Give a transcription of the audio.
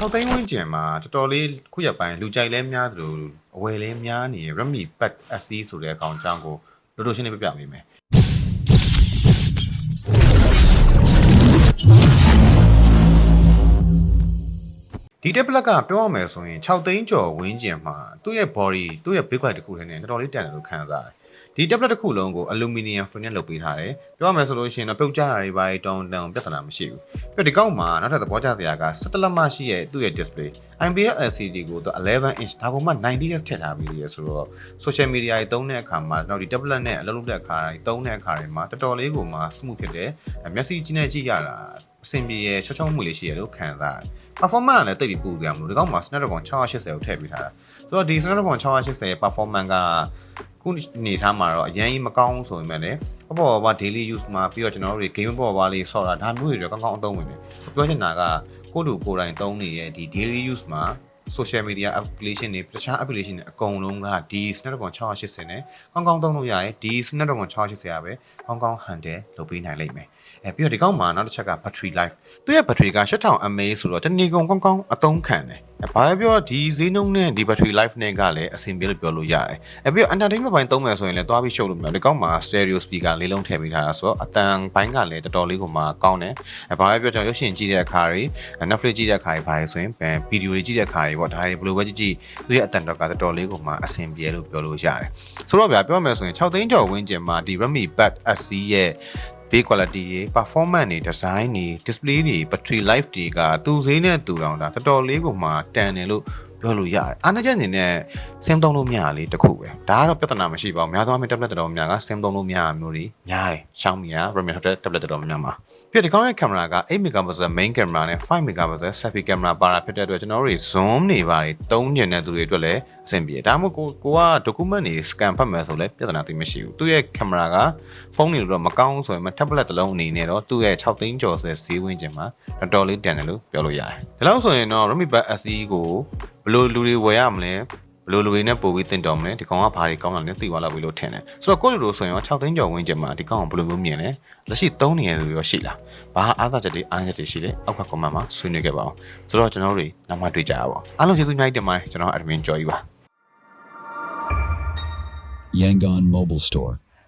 6သိန်းဝန်းကျင်မှာတော်တော်လေးခုရက်ပိုင်းလူကြိုက်လဲများသလိုအဝယ်လဲများနေရ Redmi Pad SE ဆိုတဲ့အကောင်အကြောင်းကိုလိုလိုရှင်းနေပြပြပေးမယ်ဒီ tablet ကပြောရမယ်ဆိုရင်6သိန်းကျော်ဝန်းကျင်မှာသူ့ရဲ့ body သူ့ရဲ့ big quality တစ်ခုထဲနဲ့တော်တော်လေးတန်တယ်လို့ခံစားရတယ် ဒီ tablet တစ်ခုလုံးကို aluminum frame နဲ့လုပ်ပေးထားတယ်ပြောရမယ်ဆိုလို့ရှိရင်တော့ပြုတ်ကျတာတွေပါတောင်းတောင်းပြဿနာမရှိဘူးပြဒီကောက်မှာနောက်ထပ်သဘောကျစရာက17လက်မရှိရဲ့သူ့ရဲ့ display IPS LCD ကိုသူ11 inch ဒါကမှ 90Hz ထည့်ထားပြီးရဆိုတော့ social media တွေသုံးတဲ့အခါမှာနောက်ဒီ tablet နဲ့အလုပ်လုပ်တဲ့အခါတွေသုံးတဲ့အခါတွေမှာတော်တော်လေးကိုမှ smooth ဖြစ်တယ်မျက်စိကြီးနဲ့ကြည့်ရတာအဆင်ပြေရဲ့ချောချောမှုလေးရှိရလို့ခံစားရတယ် performance ကလည်းတိတ်ပြီးပူကြမလို့ဒီကောင်မှာ Snapdragon 680ကိုထည့်ပေးထားတာဆိုတော့ဒီ Snapdragon 680ရဲ့ performance က ခုအနေထားမှာတော့အရင်ကြီးမကောင်းဆိုပေမဲ့လည်းပေါ့ပေါ့ပါ daily use မှာပြီးတော့ကျွန်တော်တို့တွေ game ပေါ့ပါလေးဆော့တာဒါမျိုးတွေတော့ကောင်းကောင်းအသုံးဝင်တယ်ပြောချင်တာကကိုယ့်လူကိုယ်တိုင်သုံးနေတဲ့ဒီ daily use မှာ social media application တွေတခြား application တွေအကုန်လုံးကဒီ Snapdragon 680နဲ့ကောင်းကောင်းသုံးလို့ရတယ်ဒီ Snapdragon 680ကပဲကောင်းကောင်း handle လုပ်ပေးနိုင်လိမ့်မယ်အဲပြီးတော့ဒီကောက်မှာနောက်တစ်ချက်က battery life သူရဲ့ battery က8000 mAh ဆိုတော့တနေ့ကုန်ကောင်းကောင်းအသုံးခံတယ်အဲဘာပဲပြောဒီဈေးနှုန်းနဲ့ဒီ battery life နဲ့ကလည်းအဆင်ပြေလို့ပြောလို့ရတယ်အဲပြီးတော့ entertainment ဘိုင်းသုံးမယ်ဆိုရင်လည်းသွားပြီးရှုပ်လို့မရဘူးဒီကောက်မှာ stereo speaker လေးလုံးထည့်ပေးထားတာဆိုတော့အတန်ဘိုင်းကလည်းတော်တော်လေးကိုမှကောင်းတယ်အဲဘာပဲပြောကျွန်တော်ရုပ်ရှင်ကြည့်တဲ့အခါတွေ Netflix ကြည့်တဲ့အခါတွေဘာတွေဆိုရင်ဗီဒီယိုတွေကြည့်တဲ့အခါတွေပေါ့ဒါတွေဘယ်လိုပဲကြည့်ကြည့်သူရဲ့အတန်တော့ကတော်တော်လေးကိုမှအဆင်ပြေလို့ပြောလို့ရတယ်ဆိုတော့ဗျာပြောမယ်ဆိုရင်6သိန်းကျော်ဝန်းကျင်မှာဒီ Redmi Pad SE ရဲ့ big quality တွေ performance တွေ design တွေ display တွေ battery life တွေကသူ့ဈေးနဲ့သူတောင်တာတော်တော်လေးကိုမှတန်တယ်လို့ ပြောလို့ရတယ်အားနချက်အနေနဲ့ sim သုံးလို့မရလေတခုပဲဒါကတော့ပြဿနာမရှိပါဘူးများသောအားဖြင့် tablet တော်တော်များက sim သုံးလို့မရမျိုးတွေများတယ် Xiaomi က Redmi tablet တော်တော်များမှာပြီးတော့ဒီကောင်းရဲ့ camera က8 megapixel main camera နဲ့5 megapixel selfie camera ပါတာဖြစ်တဲ့အတွက်ကျွန်တော်တို့တွေ zoom နေပါတယ်သုံးညင်တဲ့သူတွေအတွက်လည်းအဆင်ပြေဒါမှမဟုတ်ကိုကိုက document တွေ scan ဖတ်မယ်ဆိုလည်းပြဿနာသိမရှိဘူးသူ့ရဲ့ camera ကဖုန်းတွေလို့တော့မကောင်းဆိုရင် tablet တစ်လုံးအနေနဲ့တော့သူ့ရဲ့6သိန်းကျော်ဆိုတဲ့ဈေးဝန်းကျင်မှာတော်တော်လေးတန်တယ်လို့ပြောလို့ရတယ်ဒါလောက်ဆိုရင်တော့ Redmi Pad SE ကို ဘယ်လိုလူတွေဝယ်ရမလဲဘယ်လိုလူတွေနဲ့ပို့ပြီးတင်တော်မလဲဒီကောင်ကဘာတွေကောင်းတာလဲသိသွားလောက်ပြီလို့ထင်တယ်ဆိုတော့ကိုယ့်လူလိုဆိုရင်ရော6သိန်းကျော်ဝန်းကျင်မှာဒီကောင်ကဘယ်လိုမျိုးမြင်လဲလက်ရှိသုံးနေရသူရောရှိလားဘာအားသာချက်တွေအားနည်းချက်တွေရှိလဲအောက်က comment မှာဆွေးနွေးခဲ့ပါအောင်ဆိုတော့ကျွန်တော်တို့တွေနောက်မှတွေ့ကြရပါအောင်အားလုံးကျေးဇူးအများကြီးတင်ပါတယ်ကျွန်တော် admin ကျော်ကြီးပါ Yangon Mobile Store.